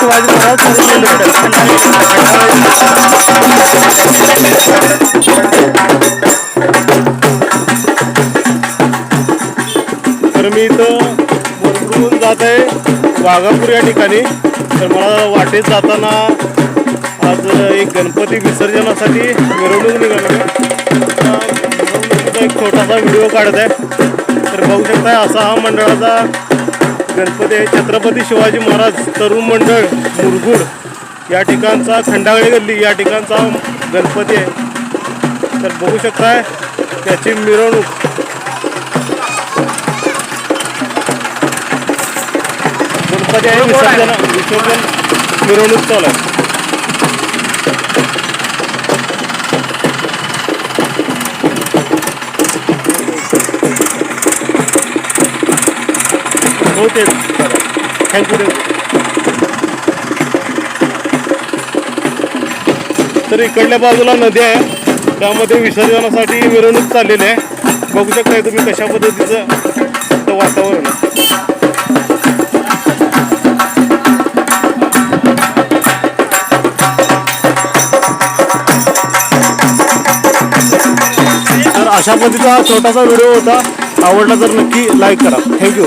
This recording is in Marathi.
शिवाजी महाराज मी इथं मुरगुडून जात. आहे वाघापूर या ठिकाणी. तर मला वाटेत जाताना आज एक गणपती विसर्जनासाठी मिरवणूक निघाली मिरवणुकीचा एक छोटासा व्हिडिओ काढत आहे. तर बघू शकता असा हा मंडळाचा गणपती आहे. छत्रपती शिवाजी महाराज तरुण मंडळ मुरगुड या ठिकाणचा खंडागळे गल्ली या ठिकाणचा गणपती आहे. तर बघू शकताय त्याची मिरवणूक गणपती आहे विसर्जन विसर्जन मिरवणूक चालू आहे. हो ते थँक्यू तर इकडल्या बाजूला नदी आहे. त्यामध्ये विसर्जनासाठी मिरवणूक चाललेली आहे. बघू शकताय तुम्ही कशा पद्धतीचं वातावरण अशा पद्धतीचा छोटासा व्हिडिओ होता. आवडला तर नक्की लाईक करा. थँक्यू